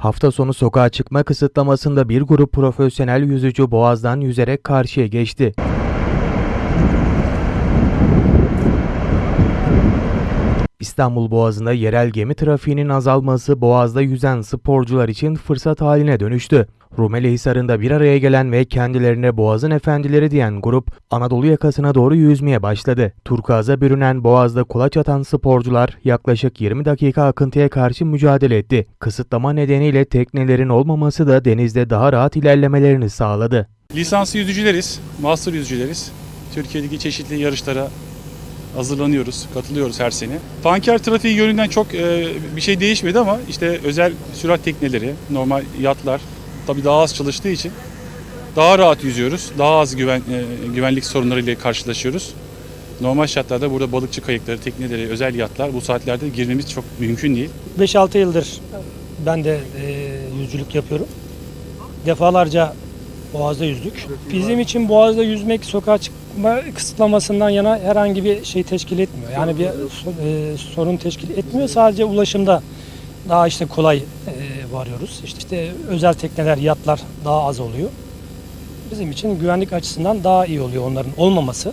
Hafta sonu sokağa çıkma kısıtlamasında bir grup profesyonel yüzücü boğazdan yüzerek karşıya geçti. İstanbul Boğazı'nda yerel gemi trafiğinin azalması Boğaz'da yüzen sporcular için fırsat haline dönüştü. Rumeli Hisarı'nda bir araya gelen ve kendilerine Boğaz'ın efendileri diyen grup Anadolu yakasına doğru yüzmeye başladı. Turkuaz'a bürünen Boğaz'da kulaç atan sporcular yaklaşık 20 dakika akıntıya karşı mücadele etti. Kısıtlama nedeniyle teknelerin olmaması da denizde daha rahat ilerlemelerini sağladı. Lisanslı yüzücüleriz, master yüzücüleriz. Türkiye'deki çeşitli yarışlara hazırlanıyoruz, katılıyoruz her sene. Tanker trafiği yönünden çok e, bir şey değişmedi ama işte özel sürat tekneleri, normal yatlar tabii daha az çalıştığı için daha rahat yüzüyoruz. Daha az güven, e, güvenlik sorunlarıyla karşılaşıyoruz. Normal şartlarda burada balıkçı kayıkları, tekneleri, özel yatlar bu saatlerde girmemiz çok mümkün değil. 5-6 yıldır ben de e, yüzücülük yapıyorum. Defalarca Boğaz'da yüzdük. Bizim için Boğaz'da yüzmek sokağa çıkma kısıtlamasından yana herhangi bir şey teşkil etmiyor. Yani bir e, sorun teşkil etmiyor. Sadece ulaşımda daha işte kolay e, varıyoruz. İşte, işte özel tekneler, yatlar daha az oluyor. Bizim için güvenlik açısından daha iyi oluyor onların olmaması.